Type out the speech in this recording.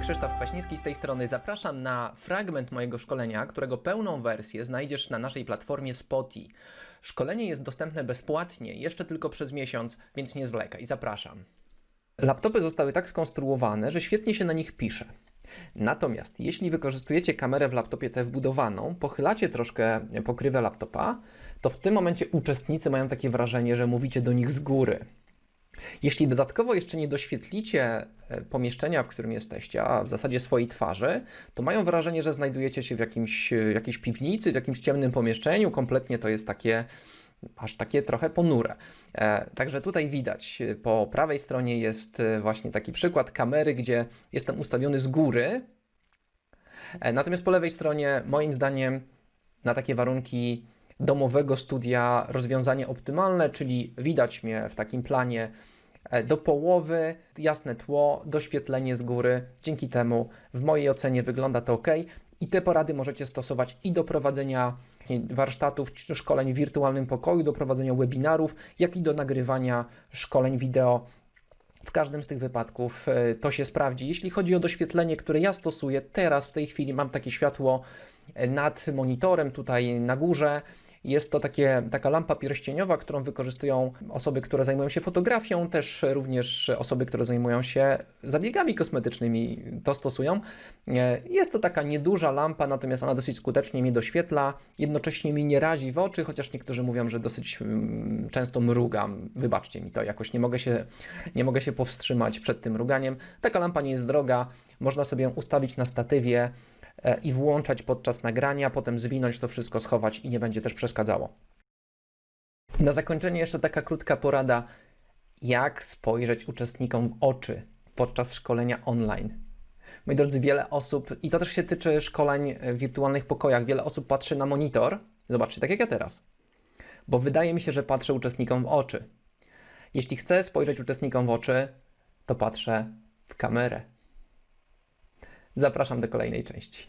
Krzysztof Kwaśniewski z tej strony. Zapraszam na fragment mojego szkolenia, którego pełną wersję znajdziesz na naszej platformie Spotify. Szkolenie jest dostępne bezpłatnie, jeszcze tylko przez miesiąc, więc nie zwlekaj. Zapraszam. Laptopy zostały tak skonstruowane, że świetnie się na nich pisze. Natomiast jeśli wykorzystujecie kamerę w laptopie tę wbudowaną, pochylacie troszkę pokrywę laptopa, to w tym momencie uczestnicy mają takie wrażenie, że mówicie do nich z góry. Jeśli dodatkowo jeszcze nie doświetlicie e, pomieszczenia, w którym jesteście, a w zasadzie swojej twarzy, to mają wrażenie, że znajdujecie się w jakimś, e, jakiejś piwnicy, w jakimś ciemnym pomieszczeniu. Kompletnie to jest takie, aż takie trochę ponure. E, Także tutaj widać, po prawej stronie jest właśnie taki przykład kamery, gdzie jestem ustawiony z góry. Natomiast po lewej stronie, moim zdaniem, na takie warunki domowego studia rozwiązanie optymalne, czyli widać mnie w takim planie e, do połowy, jasne tło, doświetlenie z góry. Dzięki temu w mojej ocenie wygląda to ok i te porady możecie stosować i do prowadzenia warsztatów czy szkoleń w wirtualnym pokoju, do prowadzenia webinarów, jak i do nagrywania szkoleń wideo w każdym z tych wypadków e, to się sprawdzi. Jeśli chodzi o doświetlenie, które ja stosuję teraz, w tej chwili mam takie światło e, nad monitorem, tutaj na górze. Jest to takie, taka lampa pierścieniowa, którą wykorzystują osoby, które zajmują się fotografią, też również osoby, które zajmują się zabiegami kosmetycznymi, to stosują. E, Jest to taka nieduża lampa, natomiast ona dosyć skutecznie mnie doświetla, jednocześnie mi nie razi w oczy, chociaż niektórzy mówią, że dosyć mm, często mrugam. Wybaczcie mi to, jakoś nie mogę się, nie mogę się powstrzymać przed tym mruganiem. Taka lampa nie jest droga, można sobie ją ustawić na statywie i włączać podczas nagrania, potem zwinąć to wszystko, schować i nie będzie też przeszkadzało. Na zakończenie jeszcze taka krótka porada, jak spojrzeć uczestnikom w oczy podczas szkolenia online. Moi drodzy, wiele osób, i to też się tyczy szkoleń w wirtualnych pokojach, wiele osób patrzy na monitor, zobaczcie, tak jak ja teraz, bo wydaje mi się, że patrzę uczestnikom w oczy. Jeśli chcę spojrzeć uczestnikom w oczy, to patrzę w kamerę. Zapraszam do kolejnej części.